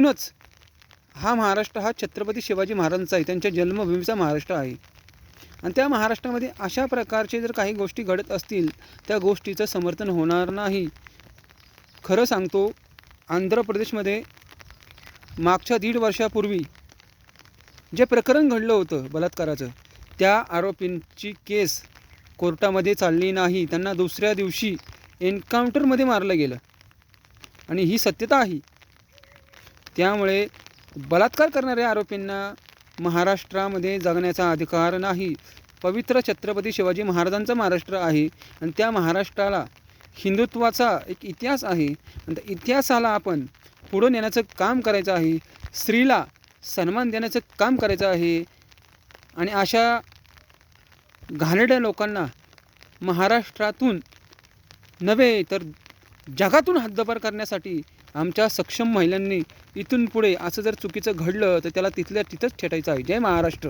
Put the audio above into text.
म्हणूनच हा महाराष्ट्र हा छत्रपती शिवाजी महाराजांचा आहे. त्यांच्या जन्मभूमीचा महाराष्ट्र आहे. आणि त्या महाराष्ट्रामध्ये अशा प्रकारचे जर काही गोष्टी घडत असतील त्या गोष्टीचं समर्थन होणार नाही. खरं सांगतो आंध्र प्रदेशमध्ये मागच्या दीड वर्षापूर्वी जे प्रकरण घडलं होतं बलात्काराचं त्या आरोपींची केस कोर्टामध्ये चालली नाही. त्यांना दुसऱ्या दिवशी एन्काउंटरमध्ये मारलं गेलं. आणि ही सत्यता आहे. त्यामुळे बलात्कार करणाऱ्या आरोपींना महाराष्ट्रामध्ये जगण्याचा अधिकार नाही. पवित्र छत्रपती शिवाजी महाराजांचं महाराष्ट्र आहे आणि त्या महाराष्ट्राला हिंदुत्वाचा एक इतिहास आहे. आणि त्या इतिहासाला आपण पुढं नेण्याचं काम करायचं आहे. स्त्रीला सन्मान देण्याचं काम करायचं आहे. आणि अशा घाणेरड्या लोकांना महाराष्ट्रातून नव्हे तर जगातून हद्दपार करण्यासाठी आमच्या सक्षम महिलांनी इथून पुढे असं जर चुकीचं घडलं तर त्याला तिथल्या तिथंच ठेटायचं आहे. जय महाराष्ट्र.